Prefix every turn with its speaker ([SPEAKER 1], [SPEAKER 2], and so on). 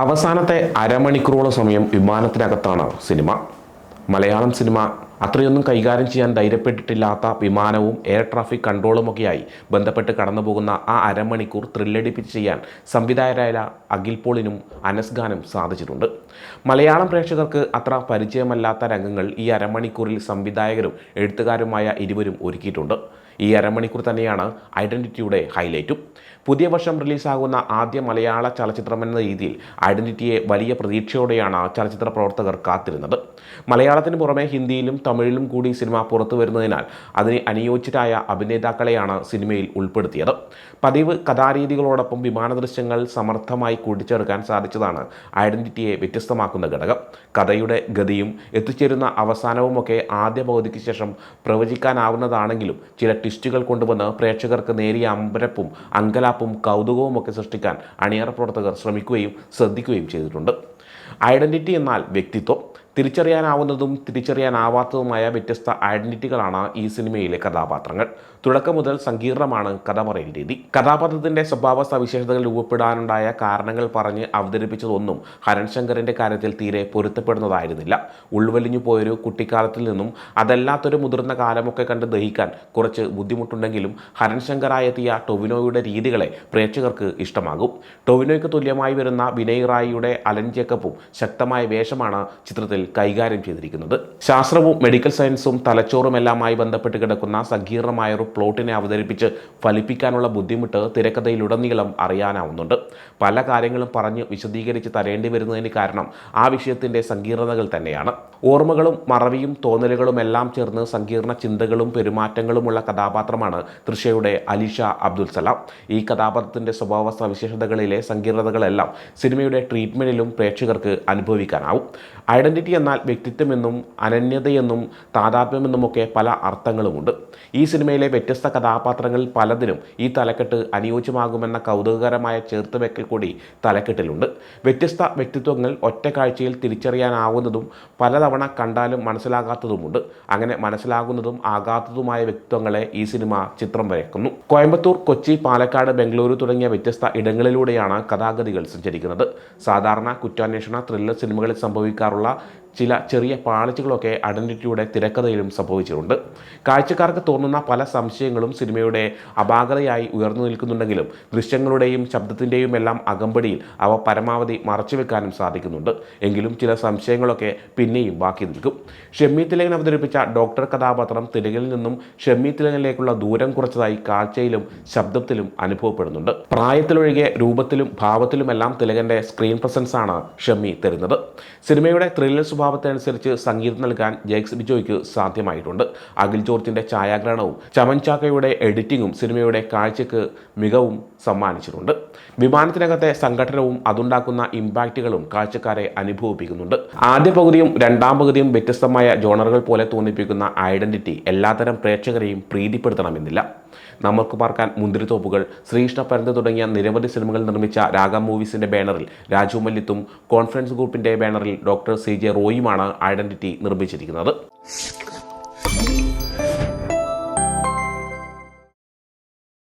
[SPEAKER 1] അവസാനത്തെ അരമണിക്കൂറോളം സമയം വിമാനത്തിനകത്താണ് സിനിമ. മലയാളം സിനിമ അത്രയൊന്നും കൈകാര്യം ചെയ്യാൻ ധൈര്യപ്പെട്ടിട്ടില്ലാത്ത വിമാനവും എയർ ട്രാഫിക് കൺട്രോളുമൊക്കെയായി ബന്ധപ്പെട്ട് കടന്നുപോകുന്ന ആ അരമണിക്കൂർ ത്രില്ലടിപ്പിച്ച് ചെയ്യാൻ സംവിധായകരായ അഖിൽ പോളിനും അനസ് ഖാനും സാധിച്ചിട്ടുണ്ട്. മലയാളം പ്രേക്ഷകർക്ക് അത്ര പരിചയമല്ലാത്ത രംഗങ്ങൾ ഈ അരമണിക്കൂറിൽ സംവിധായകരും എഴുത്തുകാരുമായ ഇരുവരും ഒരുക്കിയിട്ടുണ്ട്. ഈ അരമണിക്കൂർ തന്നെയാണ് ഐഡന്റിറ്റിയുടെ ഹൈലൈറ്റും. പുതിയ വർഷം റിലീസാകുന്ന ആദ്യ മലയാള ചലച്ചിത്രമെന്ന രീതിയിൽ ഐഡന്റിറ്റിയെ വലിയ പ്രതീക്ഷയോടെയാണ് ചലച്ചിത്ര പ്രവർത്തകർ കാത്തിരുന്നത്. മലയാളത്തിന് പുറമെ ഹിന്ദിയിലും തമിഴിലും കൂടി സിനിമ പുറത്തു വരുന്നതിനാൽ അതിന് അനുയോജ്യരായ അഭിനേതാക്കളെയാണ് സിനിമയിൽ ഉൾപ്പെടുത്തിയത്. പതിവ് കഥാരീതികളോടൊപ്പം വിമാന ദൃശ്യങ്ങൾ സമർത്ഥമായി കൂട്ടിച്ചേർക്കാൻ സാധിച്ചതാണ് ഐഡന്റിറ്റിയെ വ്യത്യസ്തമാക്കുന്ന ഘടകം. കഥയുടെ ഗതിയും എത്തിച്ചേരുന്ന അവസാനവുമൊക്കെ ആദ്യ പകുതിക്ക് ശേഷം പ്രവചിക്കാനാവുന്നതാണെങ്കിലും ചില ട്വിസ്റ്റുകൾ കൊണ്ടുവന്ന് പ്രേക്ഷകർക്ക് നേരിയ അമ്പരപ്പും അങ്കലാപ്പും കൗതുകവും ഒക്കെ സൃഷ്ടിക്കാൻ അണിയറ പ്രവർത്തകർ ശ്രമിക്കുകയും ശ്രദ്ധിക്കുകയും ചെയ്തിട്ടുണ്ട്. ഐഡന്റിറ്റി എന്നാൽ വ്യക്തിത്വം. തിരിച്ചറിയാനാവുന്നതും തിരിച്ചറിയാനാവാത്തതുമായ വ്യത്യസ്ത ഐഡന്റിറ്റികളാണ് ഈ സിനിമയിലെ കഥാപാത്രങ്ങൾ. തുടക്കം മുതൽ സങ്കീർണമാണ് കഥ പറയൽ രീതി. കഥാപാത്രത്തിന്റെ സ്വഭാവ സവിശേഷതകൾ രൂപപ്പെടാനുണ്ടായ കാരണങ്ങൾ പറഞ്ഞ് അവതരിപ്പിച്ചതൊന്നും ഹരൺ ശങ്കറിന്റെ കാര്യത്തിൽ തീരെ പൊരുത്തപ്പെടുന്നതായിരുന്നില്ല. ഉൾവലിഞ്ഞു പോയൊരു കുട്ടിക്കാലത്തിൽ നിന്നും അതല്ലാത്തൊരു മുതിർന്ന കാലമൊക്കെ കണ്ട് ദഹിക്കാൻ കുറച്ച് ബുദ്ധിമുട്ടുണ്ടെങ്കിലും ഹരൺ ശങ്കറായെത്തിയ ടൊവിനോയുടെ രീതികളെ പ്രേക്ഷകർക്ക് ഇഷ്ടമാകും. ടൊവിനോയ്ക്ക് തുല്യമായി വരുന്ന വിനയ് റായിയുടെ അലൻ ജേക്കബും ശക്തമായ വേഷമാണ് ചിത്രത്തിൽ കൈകാര്യം ചെയ്തിരിക്കുന്നത്. ശാസ്ത്രവും മെഡിക്കൽ സയൻസും തലച്ചോറുമെല്ലാമായി ബന്ധപ്പെട്ട് കിടക്കുന്ന സങ്കീർണമായ ഒരു പ്ലോട്ടിനെ അവതരിപ്പിച്ച് ഫലിപ്പിക്കാനുള്ള ബുദ്ധിമുട്ട് തിരക്കഥയിലുടനീളം അറിയാനാവുന്നുണ്ട്. പല കാര്യങ്ങളും പറഞ്ഞ് വിശദീകരിച്ച് തരേണ്ടി വരുന്നതിന് കാരണം ആ വിഷയത്തിന്റെ സങ്കീർണതകൾ തന്നെയാണ്. ഓർമ്മകളും മറവിയും തോന്നലുകളും എല്ലാം ചേർന്ന് സങ്കീർണ ചിന്തകളും പെരുമാറ്റങ്ങളുമുള്ള കഥാപാത്രമാണ് തൃഷയുടെ അലിഷ അബ്ദുൽ സലാം. ഈ കഥാപാത്രത്തിന്റെ സ്വഭാവ സവിശേഷതകളിലെ സങ്കീർണതകളെല്ലാം സിനിമയുടെ ട്രീറ്റ്മെന്റിലും പ്രേക്ഷകർക്ക് അനുഭവിക്കാനാവും. ഐഡന്റിറ്റി എന്നാൽ വ്യക്തിത്വമെന്നും അനന്യതയെന്നും താതാത്മ്യമെന്നുമൊക്കെ പല അർത്ഥങ്ങളുമുണ്ട്. ഈ സിനിമയിലെ വ്യത്യസ്ത കഥാപാത്രങ്ങളിൽ പലതിനും ഈ തലക്കെട്ട് അനുയോജ്യമാകുമെന്ന കൗതുകകരമായ ചേർത്തുവെക്കൽ കൂടി തലക്കെട്ടിലുണ്ട്. വ്യത്യസ്ത വ്യക്തിത്വങ്ങൾ ഒറ്റ കാഴ്ചയിൽ തിരിച്ചറിയാനാവുന്നതും പലതവണ കണ്ടാലും മനസ്സിലാകാത്തതുമുണ്ട്. അങ്ങനെ മനസ്സിലാകുന്നതും ആകാത്തതുമായ വ്യക്തിത്വങ്ങളെ ഈ സിനിമ ചിത്രം വരയ്ക്കുന്നു. കോയമ്പത്തൂർ കൊച്ചി പാലക്കാട് ബംഗളൂരു തുടങ്ങിയ വ്യത്യസ്ത ഇടങ്ങളിലൂടെയാണ് കഥാഗതികൾ സഞ്ചരിക്കുന്നത്. സാധാരണ കുറ്റാന്വേഷണ ത്രില്ലർ സിനിമകളിൽ സംഭവിക്കാറുള്ള ചില ചെറിയ പാളിച്ചകളൊക്കെ ഐഡന്റിറ്റിയുടെ തിരക്കഥയിലും സംഭവിച്ചിട്ടുണ്ട്. കാഴ്ചക്കാർക്ക് തോന്നുന്ന പല സംശയങ്ങളും സിനിമയുടെ അപാകതയായി ഉയർന്നു നിൽക്കുന്നുണ്ടെങ്കിലും ദൃശ്യങ്ങളുടെയും ശബ്ദത്തിന്റെയും എല്ലാം അകമ്പടിയിൽ അവ പരമാവധി മറച്ചുവെക്കാനും സാധിക്കുന്നുണ്ട്. എങ്കിലും ചില സംശയങ്ങളൊക്കെ പിന്നെയും ബാക്കി നിൽക്കും. ഷെമ്മി തിലകൻ അവതരിപ്പിച്ച ഡോക്ടർ കഥാപാത്രം തിലകിൽ നിന്നും ഷെമ്മി തിലകനിലേക്കുള്ള ദൂരം കുറച്ചതായി കാഴ്ചയിലും ശബ്ദത്തിലും അനുഭവപ്പെടുന്നുണ്ട്. പ്രായത്തിലൊഴികെ രൂപത്തിലും ഭാവത്തിലുമെല്ലാം തിലകന്റെ സ്ക്രീൻ പ്രസൻസാണ് ഷെമ്മി തരുന്നത്. സിനിമയുടെ ത്രില്ലർ സ്വഭാവത്തിനനുസരിച്ച് സംഗീതം നൽകാൻ ജേക്സ് ബിജോയ്ക്ക് സാധ്യമായിട്ടുണ്ട്. അഖിൽ ജോർജിന്റെ ഛായാഗ്രഹണവും ചമൻ ചാക്കയുടെ എഡിറ്റിങ്ങും സിനിമയുടെ കാഴ്ചയ്ക്ക് മികവും സമ്മാനിച്ചിട്ടുണ്ട്. വിമാനത്തിനകത്തെ സംഘടനവും അതുണ്ടാക്കുന്ന ഇമ്പാക്റ്റുകളും കാഴ്ചക്കാരെ അനുഭവിപ്പിക്കുന്നുണ്ട്. ആദ്യ പകുതിയും രണ്ടാം പകുതിയും വ്യത്യസ്തമായ ജോണറുകൾ പോലെ തോന്നിപ്പിക്കുന്ന ഐഡന്റിറ്റി എല്ലാത്തരം പ്രേക്ഷകരെയും പ്രീതിപ്പെടുത്തണമെന്നില്ല. നമുക്ക് പാർക്കാൻ മുന്തിരിത്തോപ്പുകൾ ശ്രീകൃഷ്ണ പരന്ത് തുടങ്ങിയ നിരവധി സിനിമകൾ നിർമ്മിച്ച രാഗ മൂവീസിന്റെ ബാനറിൽ രാജു മല്ലിത്തും കോൺഫറൻസ് ഗ്രൂപ്പിന്റെ ബാനറിൽ ഡോക്ടർ സി ജെ റോയിയുമാണ് ഐഡന്റിറ്റി നിർമ്മിച്ചിരിക്കുന്നത്.